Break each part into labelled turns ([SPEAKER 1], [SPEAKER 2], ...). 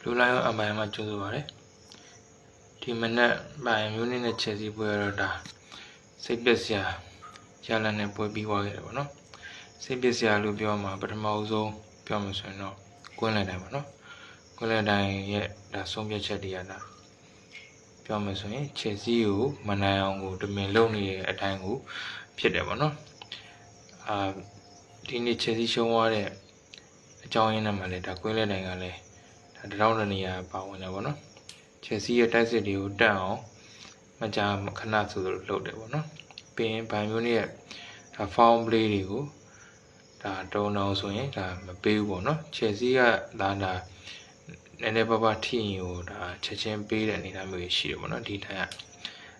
[SPEAKER 1] Blue Lion အမိုင်မှာကျိုးဆိုပါတယ်ဒီမနက်ပိုင်းမျိုးနစ်နဲ့ချက်စီပွဲတော့ဒါစိတ်ပက်စရာရလနဲ့ပွဲပြီးသွားခဲ့တယ်ပေါ့နော်စိတ်ပက်စရာလို့ပြောမှာပထမအဆုံးပြောမှဆိုရင်တော့ကွင်းလိုက်တိုင်းပေါ့နော်ကွင်းလိုက်တိုင်းရဲ့ဒါဆုံးဖြတ်ချက်တွေကဒါပြောမှဆိုရင်ချက်စီကိုမနိုင်အောင်ကိုတမင်လုပ်နေတဲ့အတိုင်းကိုဖြစ်တယ်ပေါ့နော်အာဒီနေ့ချက်စီရှုံးသွားတဲ့အကြောင်းရင်းနဲ့မှလည်းဒါကွင်းလိုက်တိုင်းကလည်း ဒါတရောင်းတဲ့နေရာပါဝင်တယ်ပေါ့နော်ချက်စီရဲ့တိုက်စစ်တွေကိုတက်အောင်မကြာခဏဆိုလိုလုပ်တယ်ပေါ့နော်ပြီးရင်ဘိုင်မျိုးနဲ့ဒါ found play တွေကိုဒါတုံအောင်ဆိုရင်ဒါမပေးဘူးပေါ့နော်ချက်စီကဒါဒါနည်းနည်းပါးပါးထိရင်ကိုဒါချက်ချင်းပေးတဲ့အနေအထားမျိုးရှိတယ်ပေါ့နော်ဒီတိုင်းက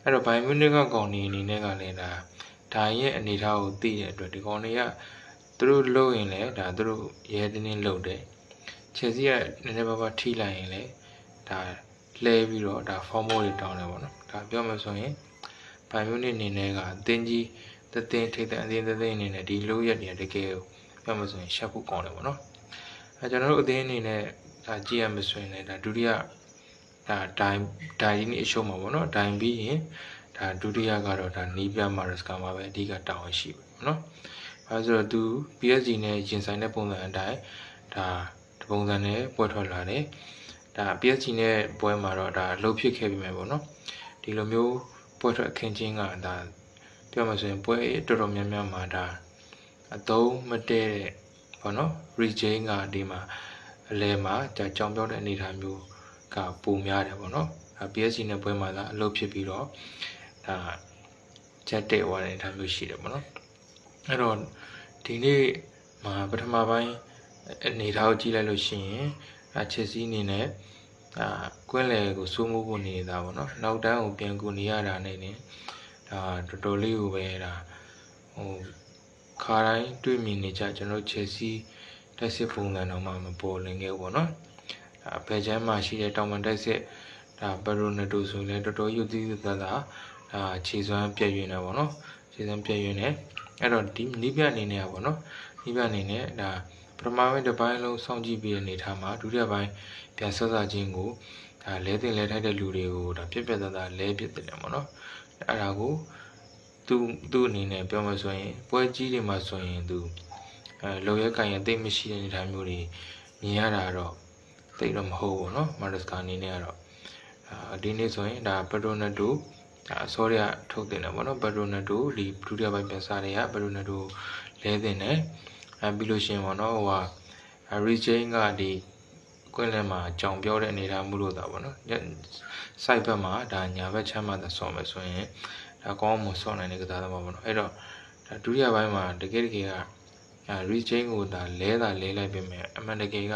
[SPEAKER 1] အဲ့တော့ဘိုင်မျိုးနဲ့ကကောင်နေအနေနဲ့ကလည်းဒါဒါရဲ့အနေအထားကိုသိတဲ့အတွက်ဒီကောင်တွေကသူတို့လုပ်ရင်လည်းဒါသူတို့ရဲတင်းတင်းလုပ်တယ် ချက်စီကနည်းနည်းပါးပါးထိလိုက်ရင်လည်းဒါလဲပြီးတော့ဒါ form တွေတောင်းတယ်ပေါ့နော်ဒါပြောမှဆိုရင်ဘိုင်မျိုးနဲ့အနေနဲ့ကအတင်းကြီးတသင်းထိတဲ့အတင်းတသင်းအနေနဲ့ဒီလိုရက်တွေတကယ်ကိုပြောမှဆိုရင်ရှက်ဖို့ကောင်းတယ်ပေါ့နော်အဲကျွန်တော်တို့အသင်းအနေနဲ့ဒါကြည့်ရမဆိုရင်လည်းဒါဒုတိယဒါဒိုင်ဒိုင်ကြီးနေအရှုံးမှာပေါ့နော်ဒိုင်ပြီးရင်ဒါဒုတိယကတော့ဒါနီးပြမာရစကာမှာပဲအဓိကတာဝန်ရှိပြီပေါ့နော်အဲဆိုတော့သူ PSG နဲ့ရင်ဆိုင်တဲ့ပုံစံအတိုင်းဒါဒီ ပုံစံနဲ့ပွဲထွက်လာတယ်ဒါ PSG နဲ့ပွဲမှာတော့ဒါလှုပ်ဖြစ်ခဲ့ပြီမယ်ပေါ့နော်ဒီလိုမျိုးပွဲထွက်အခင်းချင်းကဒါပြောမှဆိုရင်ပွဲတော်တော်များများမှာဒါအသုံးမတည့်တဲ့ဘောနော် regain ကဒီမှာအလဲမှာဒါကြောင်ပြောတဲ့အနေအထားမျိုးကပုံများတယ်ပေါ့နော်ဒါ PSG နဲ့ပွဲမှာသာအလုပ်ဖြစ်ပြီးတော့ဒါချက်တဲ့သွားတဲ့အနေအထားမျိုးရှိတယ်ပေါ့နော်အဲ့တော့ဒီနေ့မှာပထမပိုင်း အနေအထားကိုကြည့်လိုက်လို့ရှိရင်အချက်စီးအနေနဲ့ဒါကွင်းလေကိုစိုးမိုးဖို့နေတာပေါ့နော်နောက်တန်းကိုပြန်ကူနေရတာနဲ့နေဒါတော်တော်လေးကိုပဲဒါဟိုခါတိုင်းတွေ့မြင်နေကြကျွန်တော်ချက်စီးတက်စစ်ပုံစံတော့မှမပေါ်လင်ခဲ့ဘူးပေါ့နော်ဒါဘယ်ချမ်းမှာရှိတဲ့တောင်ပန်တက်စစ်ဒါဘရိုနတိုဆိုရင်လည်းတော်တော်ယူသေးသေးသားသားဒါခြေစွမ်းပြည့်ရင်းနေပေါ့နော်ခြေစွမ်းပြည့်ရင်းနေအဲ့တော့ဒီနိပြအနေနဲ့ပေါ့နော်နိပြအနေနဲ့ဒါ ပထမပိုင်းတစ်ပိုင်းလုံးစောင့်ကြည့်ပြီးတဲ့အနေထားမှာဒုတိယပိုင်းပြန်ဆက်စားခြင်းကိုဒါလဲတင်လဲထိုက်တဲ့လူတွေကိုဒါပြက်ပြက်သားသားလဲပြစ်တယ်ပေါ့နော်အဲ့ဒါကိုသူသူ့အနေနဲ့ပြောမှဆိုရင်ပွဲကြီးတွေမှာဆိုရင်သူအဲလောရဲကန်ရင်တိတ်မရှိတဲ့အနေထားမျိုးတွေမြင်ရတာတော့တိတ်တော့မဟုတ်ဘူးเนาะမာရစကာအနေနဲ့ကတော့ဒီနေ့ဆိုရင်ဒါပက်ဒရိုနက်တိုဒါအစောရထုတ်တင်တယ်ပေါ့နော်ပက်ဒရိုနက်တိုဒီဒုတိယပိုင်းပြန်စားတွေကပက်ဒရိုနက်တိုလဲတင်တယ် အဲပြီးလို့ရှိရင်ပေါ့နော်ဟိုဟာရီချင်းကဒီကွင်းလန်းမှာကြောင်ပြောတဲ့အနေထားမှုလို့တာပေါ့နော် site ဘက်မှာဒါညာဘက်ချမ်းမှာဆော်မယ်ဆိုရင်ဒါကောင်းမှဆော်နိုင်တဲ့ကစားသမားပေါ့နော်အဲ့တော့ဒါဒုတိယပိုင်းမှာတကယ်တကယ်ကအဲ rechain ကိုဒါလဲတာလဲလိုက်ပြင်မဲ့အမှန်တကယ်က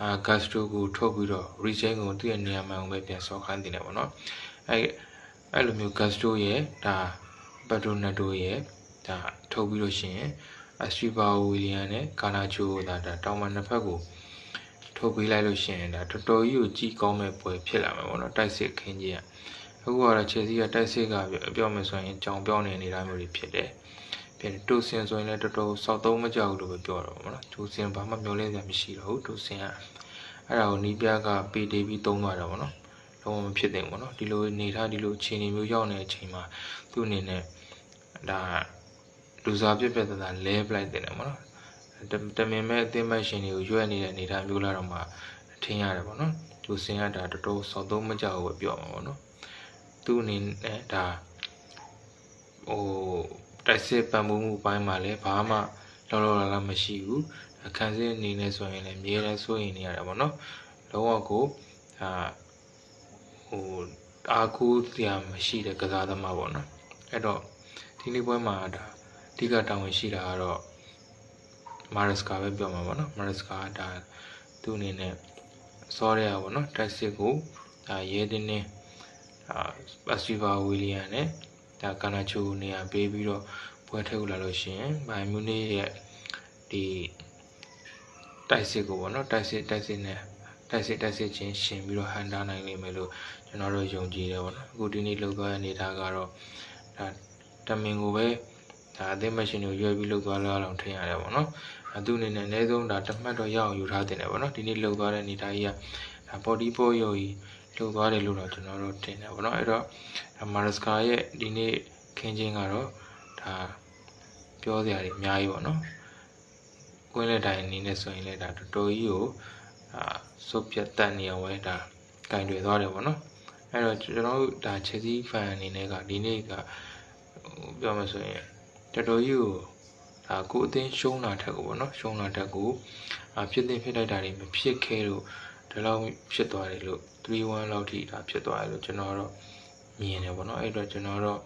[SPEAKER 1] အာ gastro ကိုထုတ်ပြီးတော့ rechain ကိုသူ့ရဲ့နေရာမှန်ကိုပဲပြန်ဆော်ခိုင်းတင်တယ်ပေါ့နော်အဲအဲ့လိုမျိုး gastro ရဲ့ဒါ patronato ရဲ့ဒါထုတ်ပြီးလို့ရှိရင် အစထရီဘာဝီလီယန်နဲ့ကာနာချိုဒါဒါတောင်မနှစ်ဖက်ကိုထုတ်ပေးလိုက်လို့ရှိရင်ဒါတော်တော်ကြီးကိုကြီးကောင်းမဲ့ပွဲဖြစ်လာမှာပေါ့နော်တိုက်စစ်ခင်းကြီးကအခုကတော့ချယ်ဆီကတိုက်စစ်ကပြောမယ်ဆိုရင်ကြောင်ပြောင်းနေနေတာမျိုးတွေဖြစ်တယ်ပြန်တူစင်ဆိုရင်လည်းတော်တော်စောက်သုံးမကြောက်လို့ပဲပြောတော့ပေါ့နော်တူစင်ဘာမှမျောလဲစရာမရှိတော့ဘူးတူစင်ကအဲ့ဒါကိုနီးပြကပေတေးပြီးသုံးသွားတာပေါ့နော်လုံးဝမဖြစ်သင့်ဘူးပေါ့နော်ဒီလိုနေထားဒီလိုအခြေအနေမျိုးရောက်နေတဲ့အချိန်မှာသူ့အနေနဲ့ဒါ လူစားပြက်ပြက်သားသားလဲပလိုက်တင်တယ်ပေါ့နော်တမင်မဲ့အသင်းမဲ့ရှင်တွေကိုရွက်နေတဲ့အနေထားမျိုးလာတော့မှထင်ရတယ်ပေါ့နော်သူစင်ကဒါတော်တော်စောက်သုံးမကြောက်ဘူးပြောမှာပေါ့နော်သူ့အနေနဲ့ဒါဟိုတိုက်စစ်ပံ့ပိုးမှုပိုင်းမှာလည်းဘာမှလောလောလာလာမရှိဘူးအခန်းစစ်အနေနဲ့ဆိုရင်လည်းမြေတန်းစိုးရင်နေရတယ်ပေါ့နော်လုံးဝကိုအာဟိုအာကူတရားမရှိတဲ့ကစားသမားပေါ့နော်အဲ့တော့ဒီနေ့ပွဲမှာဒါအ ဓိကတာဝန်ရှိတာကတော့မာရစကာပဲပြောမှာပေါ့နော်မာရစကာဒါသူ့အနေနဲ့စောရရပေါ့နော်တက်စစ်ကိုဒါရဲတင်းတင်းအာအစီဗာဝီလီယန်နဲ့ဒါကာနာချိုနေရာပေးပြီးတော့ပွဲထည့်လာလို့ရှိရင်ဘိုင်မြူနစ်ရဲ့ဒီတိုက်စစ်ကိုပေါ့နော်တိုက်စစ်တိုက်စစ်နဲ့တိုက်စစ်တိုက်စစ်ချင်းရှင်ပြီးတော့ဟန်တာနိုင်လိမ့်မယ်လို့ကျွန်တော်တို့ယုံကြည်တယ်ပေါ့နော်အခုဒီနေ့လောက်သွားတဲ့အနေထားကတော့ဒါတမင်ကိုပဲ ဒါအသင်းမရှင်ကိုရွေးပြီးလောက်သွားလောက်အောင်ထင်ရတယ်ပေါ့နော်အဲသူအနေနဲ့အနည်းဆုံးဒါတမှတ်တော့ရအောင်ယူထားတင်တယ်ပေါ့နော်ဒီနေ့လောက်သွားတဲ့အနေထားကြီးကဒါ body pose ရုပ်ကြီးလှုပ်သွားတယ်လို့တော့ကျွန်တော်တို့ထင်တယ်ဗောနော်အဲ့တော့မာရစကာရဲ့ဒီနေ့ခင်းချင်းကတော့ဒါပြောစရာတွေအများကြီးဗောနော်ကွင်းလက်တိုင်းအနေနဲ့ဆိုရင်လည်းဒါတော်တော်ကြီးကိုအာစုပ်ပြတ်တက်နေအောင်ပဲဒါကင်တွေသွားတယ်ဗောနော်အဲ့တော့ကျွန်တော်တို့ဒါ Chelsea fan အနေနဲ့ကဒီနေ့ကဟိုပြောမှဆိုရင် တော်တော်ကြီးကိုဒါကိုအသင်းရှုံးတာထက်ကိုဗောနော်ရှုံးတာထက်ကိုအာဖြစ်တဲ့ဖြစ်လိုက်တာတွေမဖြစ်ခဲ့လို့ဒီလောက်ဖြစ်သွားတယ်လို့3-1လောက်ထိဒါဖြစ်သွားတယ်လို့ကျွန်တော်တော့မြင်တယ်ဗောနော်အဲ့တော့ကျွန်တော်တော့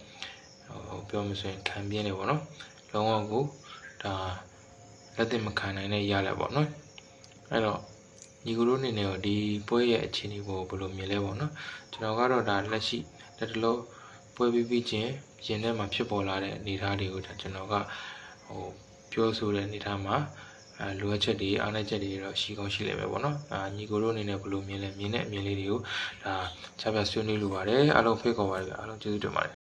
[SPEAKER 1] ဟိုပြောမှဆိုရင်ခံပြင်းတယ်ဗောနော်လုံးဝကိုဒါလက်သင့်မခံနိုင်တဲ့ရလက်ဗောနော်အဲ့တော့ညီကိုတို့အနေနဲ့ရောဒီပွဲရဲ့အခြေအနေကိုဘယ်လိုမြင်လဲဗောနော်ကျွန်တော်ကတော့ဒါလက်ရှိလက်တလုံး ပွဲပြီးပြီးချင်းရင်ထဲမှာဖြစ်ပေါ်လာတဲ့အနေအထားတွေကိုဒါကျွန်တော်ကဟိုပြောဆိုတဲ့အနေအထားမှာအဲလိုအပ်ချက်တွေအားနည်းချက်တွေတော့ရှိကောင်းရှိလိမ့်မယ်ပေါ့နော်အာညီကိုတို့အနေနဲ့ဘယ်လိုမြင်လဲမြင်တဲ့အမြင်လေးတွေကိုဒါချပြဆွေးနွေးလိုပါတယ်အားလုံးဖိတ်ခေါ်ပါတယ်အားလုံးကျေးဇူးတင်ပါတယ်